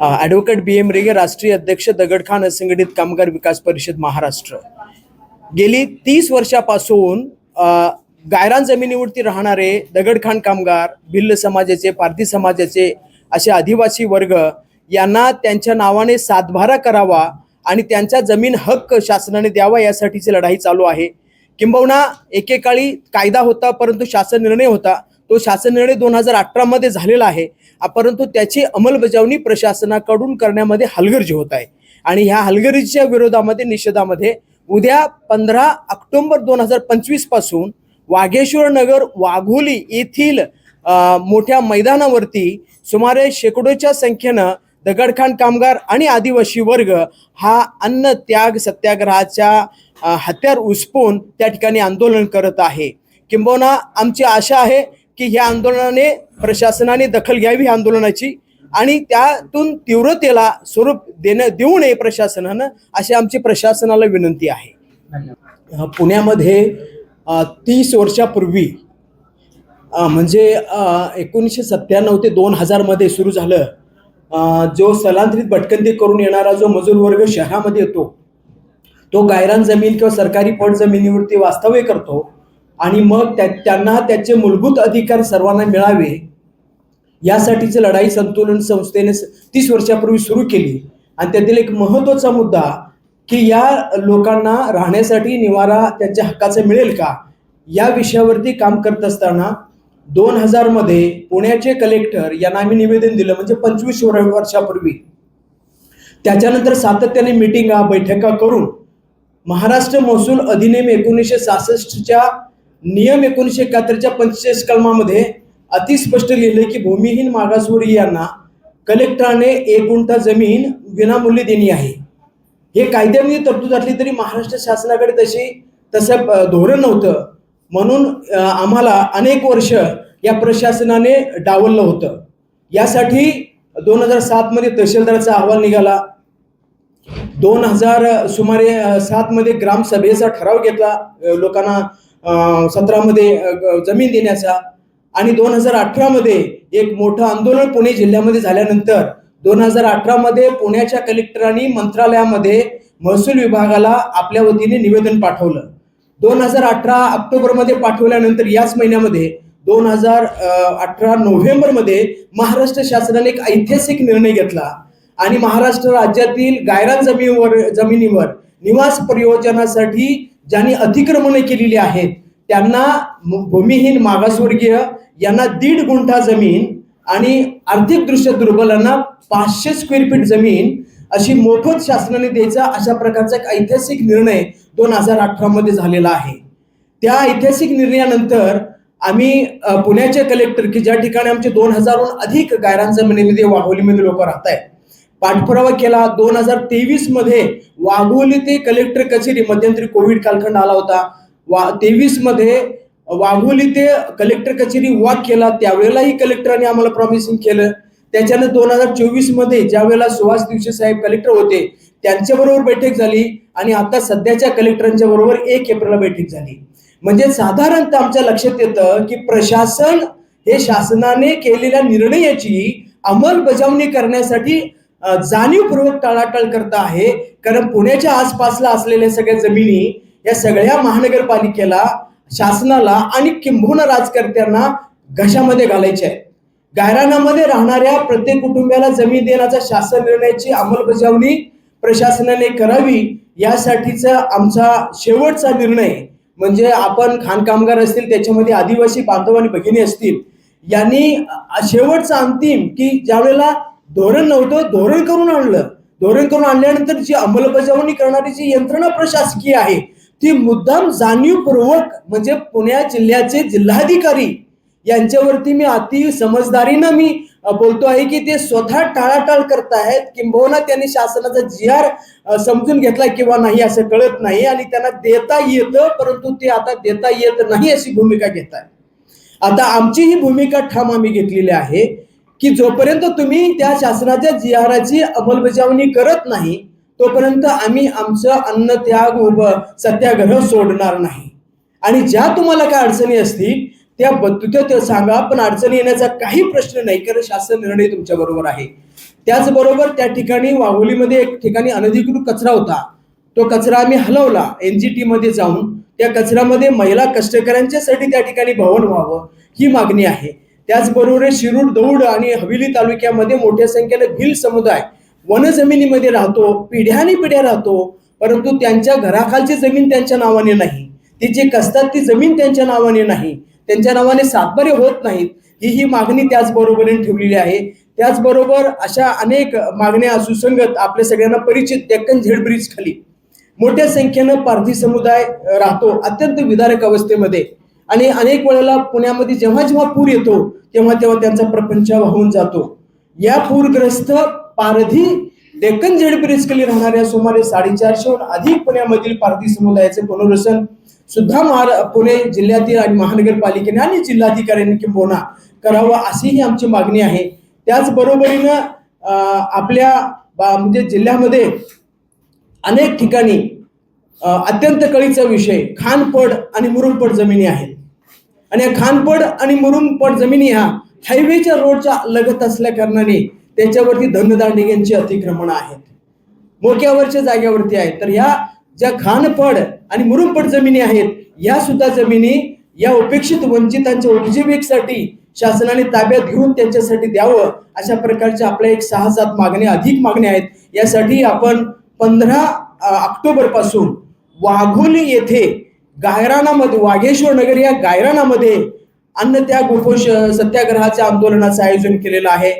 Advocate बी M रेगे राष्ट्रीय अध्यक्ष दगडखान असंघटित कामगार विकास परिषद महाराष्ट्र. गेली तीस वर्षापासून गायरान जमिनीवरती राहणारे दगडखान कामगार भिल्ल समाजाचे पारधी समाजाचे असे आदिवासी वर्ग यांना त्यांच्या नावाने सातभारा करावा आणि त्यांचा जमीन हक्क शासनाने द्यावा यासाठीची लढाई चालू आहे. किंबहुना एकेकाळी कायदा होता परंतु शासन निर्णय होता. तो शासन निर्णय दोन हजार अठरामध्ये झालेला आहे. परंतु त्याची अंमलबजावणी प्रशासनाकडून करण्यामध्ये हलगर्जी होत आहे. आणि ह्या हलगर्जीच्या विरोधामध्ये निषेधामध्ये उद्या पंधरा ऑक्टोबर दोन हजार पंचवीसपासून वाघेश्वर नगर वाघोली येथील मोठ्या मैदानावरती सुमारे शेकडोच्या संख्येनं दगडखाण कामगार आणि आदिवासी वर्ग हा अन्न त्याग सत्याग्रहाच्या हत्यार उचपून त्या ठिकाणी आंदोलन करत आहे. किंबहुना आमची आशा आहे की ह्या आंदोलनाने प्रशासनाने दखल घ्यावी ह्या आंदोलनाची आणि त्यातून तीव्रतेला स्वरूप देणं देऊ नये प्रशासनानं अशी आमची प्रशासनाला विनंती आहे. पुण्यामध्ये तीस वर्षापूर्वी म्हणजे एकोणीसशे सत्त्याण्णव ते दोन हजारमध्ये सुरू झालं. जो स्थलांतरित भटकंती करून येणारा जो मजूर वर्ग शहरामध्ये येतो तो गायरान जमीन किंवा सरकारी पट जमिनीवरती वास्तव्य करतो आणि मग त्या त्यांना त्याचे मूलभूत अधिकार सर्वांना मिळावे. यासाठीची लढाई संतुलन संस्थेने तीस वर्षापूर्वी सुरू केली. आणि त्यातील एक महत्त्वाचा मुद्दा की या लोकांना राहण्यासाठी निवारा त्यांच्या हक्काचं मिळेल का? या विषयावरती काम करत असताना दोन हजारमध्ये पुण्याचे कलेक्टर यांना आम्ही निवेदन दिलं म्हणजे पंचवीस वर्षापूर्वी. त्याच्यानंतर सातत्याने मिटिंगा बैठका करून महाराष्ट्र महसूल अधिनियम एकोणीसशे सहासष्टच्या नियम एकोणीसशे एकाहत्तरच्या पंचेचाळीस कलमामध्ये अतिस्पष्ट लिहिले की भूमिहीन मागासवर्गीय यांना कलेक्टराने एक गुंठा जमीन विनामूल्य देणी आहे. हे कायद्यामध्ये तरतूद असली तरी महाराष्ट्र शासनाकडे तशी तसं धोरण नव्हतं. म्हणून आम्हाला अनेक वर्ष या प्रशासनाने डावललं होतं. यासाठी दोन हजार सातमध्ये तहसीलदाराचा अहवाल निघाला. दोन हजार सुमारे सातमध्ये ग्रामसभेचा ठराव घेतला लोकांना सतरामध्ये जमीन देण्याचा आणि दोन हजार अठरामध्ये एक मोठं आंदोलन पुणे जिल्ह्यामध्ये झाल्यानंतर दोन हजार अठरामध्ये पुण्याच्या कलेक्टरांनी मंत्रालयामध्ये महसूल विभागाला आपल्या वतीने निवेदन पाठवलं. दोन हजार अठरा ऑक्टोबरमध्ये पाठवल्यानंतर याच महिन्यामध्ये दोन हजार अठरा नोव्हेंबरमध्ये महाराष्ट्र शासनाने एक ऐतिहासिक निर्णय घेतला आणि महाराष्ट्र राज्यातील गायरान जमिनीवर जमिनीवर निवास प्रयोजनासाठी ज्यांनी अतिक्रमणे केलेली आहेत त्यांना भूमिहीन मागासवर्गीय यांना दीड गुंठा जमीन आणि आर्थिकदृष्ट्या दुर्बलांना पाचशे स्क्वेअर फीट जमीन अशी मोफत शासनाने द्यायचा अशा प्रकारचा एक ऐतिहासिक निर्णय दोन हजार अठरामध्ये झालेला आहे. त्या ऐतिहासिक निर्णयानंतर आम्ही पुण्याचे कलेक्टर की ज्या ठिकाणी आमचे दोन हजारहून अधिक गायरान जमिनीमध्ये वाघोलीमध्ये लोक राहत आहेत पाठपुरावा केला. दोन हजार तेवीसमध्ये वाघोली ते कलेक्टर कचेरी मध्यंतरी कोविड कालखंड आला होता. वा तेवीसमध्ये वाघोली ते कलेक्टर कचेरी वाघ केला. त्यावेळेलाही कलेक्टरांनी आम्हाला प्रॉमिसिंग केलं. त्याच्यानं दोन हजार चोवीसमध्ये ज्या वेळेला सुहास दिवशी साहेब कलेक्टर होते त्यांच्याबरोबर बैठक झाली आणि आता सध्याच्या कलेक्टरांच्या बरोबर एक एप्रिलला बैठक झाली. म्हणजे साधारणतः आमच्या लक्षात येतं की प्रशासन हे शासनाने केलेल्या निर्णयाची अंमलबजावणी करण्यासाठी जाणीवपूर्वक टाळाटाळ करत आहे. कारण पुण्याच्या आसपासला असलेल्या सगळ्या जमिनी या सगळ्या महानगरपालिकेला शासनाला आणि किंबहुना राजकर्त्यांना घशामध्ये घालायचे आहे गायरानामध्ये राहणाऱ्या प्रत्येक कुटुंबाला जमीन देण्याचा शासन निर्णयाची अंमलबजावणी प्रशासनाने करावी यासाठीचा आमचा शेवटचा निर्णय म्हणजे आपण खाणकामगार असतील त्याच्यामध्ये आदिवासी बांधव आणि भगिनी असतील यांनी शेवटचा अंतिम की ज्यावेळेला धोरण नव्हतं धोरण करून आणलं. धोरण करून आणल्यानंतर जी अंमलबजावणी करणारी जी यंत्रणा प्रशासकीय आहे ती मुद्दाम जाणीवपूर्वक म्हणजे पुण्या जिल्ह्याचे जिल्हाधिकारी यांच्यावरती मी अति समजदारीनं मी बोलतो आहे की ते स्वतः टाळाटाळ करतायत किंबहुना त्यांनी शासनाचा जी आर समजून घेतला किंवा नाही असं कळत नाही आणि त्यांना देता येतं परंतु ते आता देता येत नाही अशी भूमिका घेत आहे आता आमची ही भूमिका ठाम आम्ही घेतलेली आहे. की जोपर्यंत तुम्ही त्या शासनाच्या जिहाराची अंमलबजावणी करत नाही तोपर्यंत आम्ही आमचं अन्न त्याग उभ सत्याग्रह सोडणार नाही. आणि ज्या तुम्हाला काय अडचणी असतील त्या ब- सांगा पण अडचणी येण्याचा काही प्रश्न नाही कारण शासन निर्णय तुमच्या बरोबर आहे. त्याचबरोबर त्या ठिकाणी वाघोलीमध्ये एक ठिकाणी अनधिकृत कचरा होता. तो कचरा आम्ही हलवला एनजीटी मध्ये जाऊन. त्या कचऱ्यामध्ये महिला कष्टकऱ्यांच्यासाठी त्या ठिकाणी भवन व्हावं ही मागणी आहे. त्याचबरोबर शिरूर दौड आणि हवेली तालुक्यामध्ये मोठ्या संख्येने भिल समुदाय वन जमिनीमध्ये राहतो पिढ्याने पिढ्या राहतो परंतु त्यांच्या घराखालची जमीन त्यांच्या नावाने नाही. ती जे कसतात ती जमीन त्यांच्या नावाने नाही. त्यांच्या नावाने सातबारे होत नाहीत. ही ही मागणी त्याचबरोबरीने ठेवलेली आहे. त्याचबरोबर अशा अनेक मागण्या सुसंगत आपल्या सगळ्यांना परिचित डेक्कन झेड ब्रिज खाली मोठ्या संख्येनं पारधी समुदाय राहतो अत्यंत विदारक अवस्थेमध्ये. आणि अनेक वेळेला पुण्यामध्ये जेव्हा जेव्हा पूर येतो तेव्हा तेव्हा त्यांचा प्रपंच वाहून जातो. या पूरग्रस्त पारधी डेक्कन झेड ब्रिजकली राहणाऱ्या सुमारे साडेचारशेहून अधिक पुण्यामधील पारधी समुदायाचे पुनर्वसन सुद्धा महारा पुणे जिल्ह्यातील आणि महानगरपालिकेने आणि जिल्हाधिकाऱ्यांनी किंबहुना करावं अशीही आमची मागणी आहे. त्याचबरोबरीनं आपल्या बा- म्हणजे जिल्ह्यामध्ये अनेक ठिकाणी अत्यंत कळीचा विषय खानपड आणि मुरुमपड जमिनी आहेत. आणि या खानपड आणि मुरुमपड जमिनी ह्या हायवेच्या रोडच्या लगत असल्या कारणाने त्याच्यावरती धनदांडिग्यांची अतिक्रमण आहेत. मोक्यावरच्या जागेवरती आहेत. तर ह्या ज्या खानपड आणि मुरुमपड जमिनी आहेत या सुद्धा जमिनी या उपेक्षित वंचितांच्या उपजीविकेसाठी शासनाने ताब्यात घेऊन त्यांच्यासाठी द्यावं अशा प्रकारच्या आपल्या एक सहा सात मागण्या अधिक मागण्या आहेत. यासाठी आपण पंधरा ऑक्टोबरपासून वाघोली येथे गायरानामध्ये वाघेश्वर नगर या गायरानामध्ये अन्न त्याग उपोष सत्याग्रहाच्या आंदोलनाचं आयोजन केलेलं आहे.